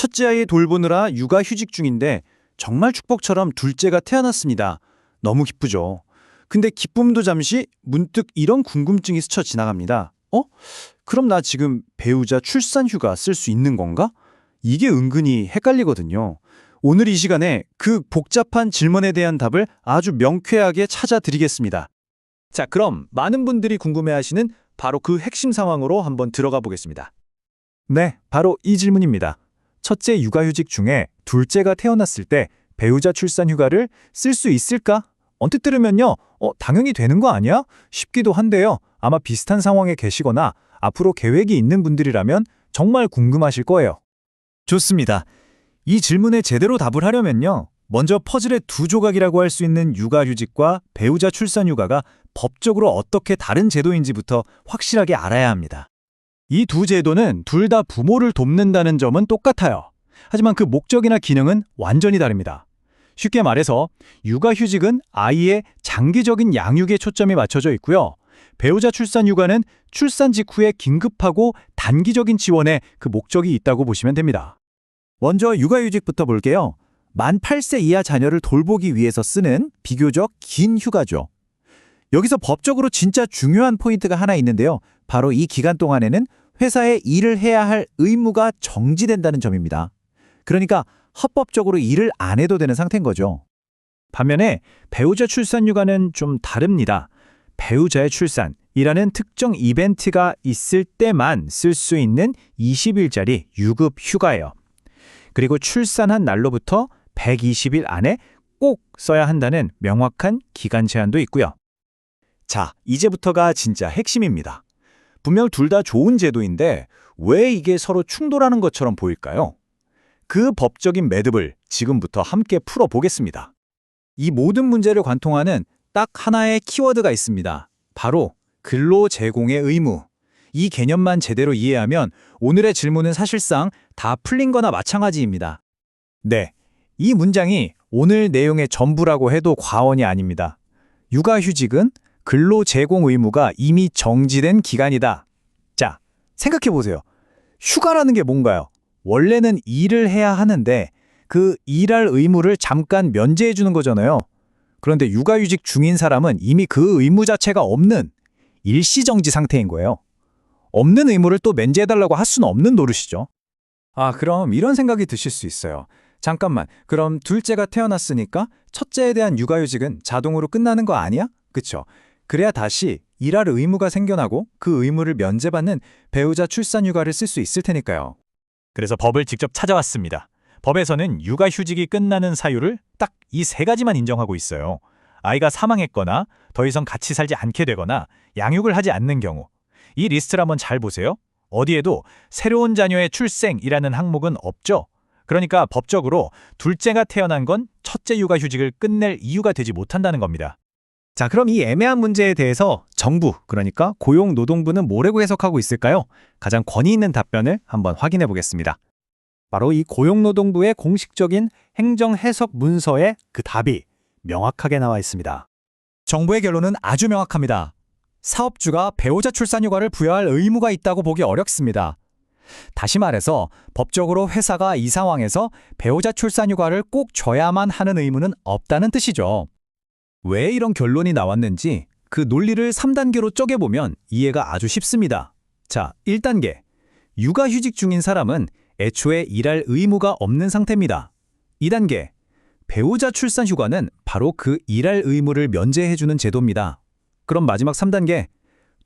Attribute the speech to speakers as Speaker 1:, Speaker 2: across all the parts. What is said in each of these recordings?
Speaker 1: 첫째 아이 돌보느라 육아 휴직 중인데 정말 축복처럼 둘째가 태어났습니다. 너무 기쁘죠. 근데 기쁨도 잠시 문득 이런 궁금증이 스쳐 지나갑니다. 어? 그럼 나 지금 배우자 출산 휴가 쓸 수 있는 건가? 이게 은근히 헷갈리거든요. 오늘 이 시간에 그 복잡한 질문에 대한 답을 아주 명쾌하게 찾아드리겠습니다. 자, 그럼 많은 분들이 궁금해하시는 바로 그 핵심 상황으로 한번 들어가 보겠습니다. 네, 바로 이 질문입니다. 첫째 육아휴직 중에 둘째가 태어났을 때 배우자 출산 휴가를 쓸 수 있을까? 언뜻 들으면요, 어, 당연히 되는 거 아니야? 싶기도 한데요. 아마 비슷한 상황에 계시거나 앞으로 계획이 있는 분들이라면 정말 궁금하실 거예요. 좋습니다. 이 질문에 제대로 답을 하려면요. 먼저 퍼즐의 두 조각이라고 할 수 있는 육아휴직과 배우자 출산 휴가가 법적으로 어떻게 다른 제도인지부터 확실하게 알아야 합니다. 이 두 제도는 둘 다 부모를 돕는다는 점은 똑같아요. 하지만 그 목적이나 기능은 완전히 다릅니다. 쉽게 말해서 육아휴직은 아이의 장기적인 양육에 초점이 맞춰져 있고요. 배우자 출산 휴가는 출산 직후에 긴급하고 단기적인 지원에 그 목적이 있다고 보시면 됩니다. 먼저 육아휴직부터 볼게요. 만 8세 이하 자녀를 돌보기 위해서 쓰는 비교적 긴 휴가죠. 여기서 법적으로 진짜 중요한 포인트가 하나 있는데요. 바로 이 기간 동안에는 회사에 일을 해야 할 의무가 정지된다는 점입니다. 그러니까 합법적으로 일을 안 해도 되는 상태인 거죠. 반면에 배우자 출산 휴가는 좀 다릅니다. 배우자의 출산이라는 특정 이벤트가 있을 때만 쓸 수 있는 20일짜리 유급 휴가예요. 그리고 출산한 날로부터 120일 안에 꼭 써야 한다는 명확한 기간 제한도 있고요. 자, 이제부터가 진짜 핵심입니다. 분명 둘 다 좋은 제도인데 왜 이게 서로 충돌하는 것처럼 보일까요? 그 법적인 매듭을 지금부터 함께 풀어보겠습니다. 이 모든 문제를 관통하는 딱 하나의 키워드가 있습니다. 바로 근로 제공의 의무. 이 개념만 제대로 이해하면 오늘의 질문은 사실상 다 풀린 거나 마찬가지입니다. 네, 이 문장이 오늘 내용의 전부라고 해도 과언이 아닙니다. 육아휴직은 근로 제공 의무가 이미 정지된 기간이다. 자, 생각해 보세요. 휴가라는 게 뭔가요? 원래는 일을 해야 하는데 그 일할 의무를 잠깐 면제해 주는 거잖아요. 그런데 육아휴직 중인 사람은 이미 그 의무 자체가 없는 일시정지 상태인 거예요. 없는 의무를 또 면제해달라고 할 수는 없는 노릇이죠. 아, 그럼 이런 생각이 드실 수 있어요. 잠깐만, 그럼 둘째가 태어났으니까 첫째에 대한 육아휴직은 자동으로 끝나는 거 아니야? 그쵸? 그래야 다시 일할 의무가 생겨나고 그 의무를 면제받는 배우자 출산 휴가를 쓸 수 있을 테니까요. 그래서 법을 직접 찾아왔습니다. 법에서는 육아휴직이 끝나는 사유를 딱 이 세 가지만 인정하고 있어요. 아이가 사망했거나 더 이상 같이 살지 않게 되거나 양육을 하지 않는 경우. 이 리스트를 한번 잘 보세요. 어디에도 새로운 자녀의 출생이라는 항목은 없죠. 그러니까 법적으로 둘째가 태어난 건 첫째 육아휴직을 끝낼 이유가 되지 못한다는 겁니다. 자, 그럼 이 애매한 문제에 대해서 정부, 그러니까 고용노동부는 뭐라고 해석하고 있을까요? 가장 권위 있는 답변을 한번 확인해 보겠습니다. 바로 이 고용노동부의 공식적인 행정 해석 문서에 그 답이 명확하게 나와 있습니다. 정부의 결론은 아주 명확합니다. 사업주가 배우자 출산 휴가를 부여할 의무가 있다고 보기 어렵습니다. 다시 말해서 법적으로 회사가 이 상황에서 배우자 출산 휴가를 꼭 줘야만 하는 의무는 없다는 뜻이죠. 왜 이런 결론이 나왔는지 그 논리를 3단계로 쪼개보면 이해가 아주 쉽습니다. 자, 1단계. 육아휴직 중인 사람은 애초에 일할 의무가 없는 상태입니다. 2단계. 배우자 출산 휴가는 바로 그 일할 의무를 면제해주는 제도입니다. 그럼 마지막 3단계.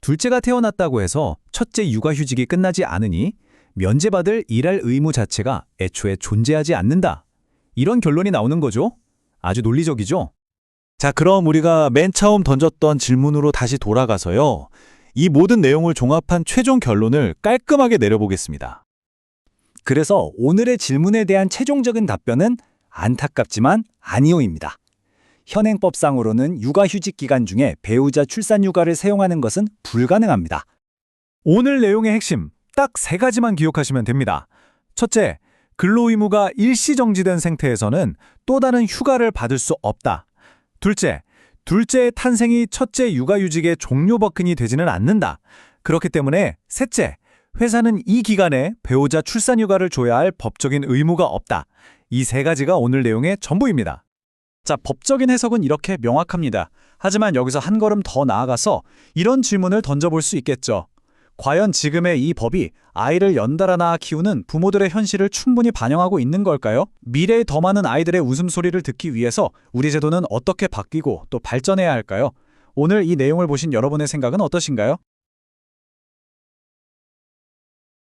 Speaker 1: 둘째가 태어났다고 해서 첫째 육아휴직이 끝나지 않으니 면제받을 일할 의무 자체가 애초에 존재하지 않는다. 이런 결론이 나오는 거죠. 아주 논리적이죠. 자, 그럼 우리가 맨 처음 던졌던 질문으로 다시 돌아가서요. 이 모든 내용을 종합한 최종 결론을 깔끔하게 내려보겠습니다. 그래서 오늘의 질문에 대한 최종적인 답변은 안타깝지만 아니오입니다. 현행법상으로는 육아휴직 기간 중에 배우자 출산 휴가를 사용하는 것은 불가능합니다. 오늘 내용의 핵심 딱 세 가지만 기억하시면 됩니다. 첫째, 근로 의무가 일시 정지된 상태에서는 또 다른 휴가를 받을 수 없다. 둘째, 둘째의 탄생이 첫째 육아휴직의 종료 버튼이 되지는 않는다. 그렇기 때문에 셋째, 회사는 이 기간에 배우자 출산 휴가를 줘야 할 법적인 의무가 없다. 이 세 가지가 오늘 내용의 전부입니다. 자, 법적인 해석은 이렇게 명확합니다. 하지만 여기서 한 걸음 더 나아가서 이런 질문을 던져볼 수 있겠죠. 과연 지금의 이 법이 아이를 연달아 낳아 키우는 부모들의 현실을 충분히 반영하고 있는 걸까요? 미래에 더 많은 아이들의 웃음소리를 듣기 위해서 우리 제도는 어떻게 바뀌고 또 발전해야 할까요? 오늘 이 내용을 보신 여러분의 생각은 어떠신가요?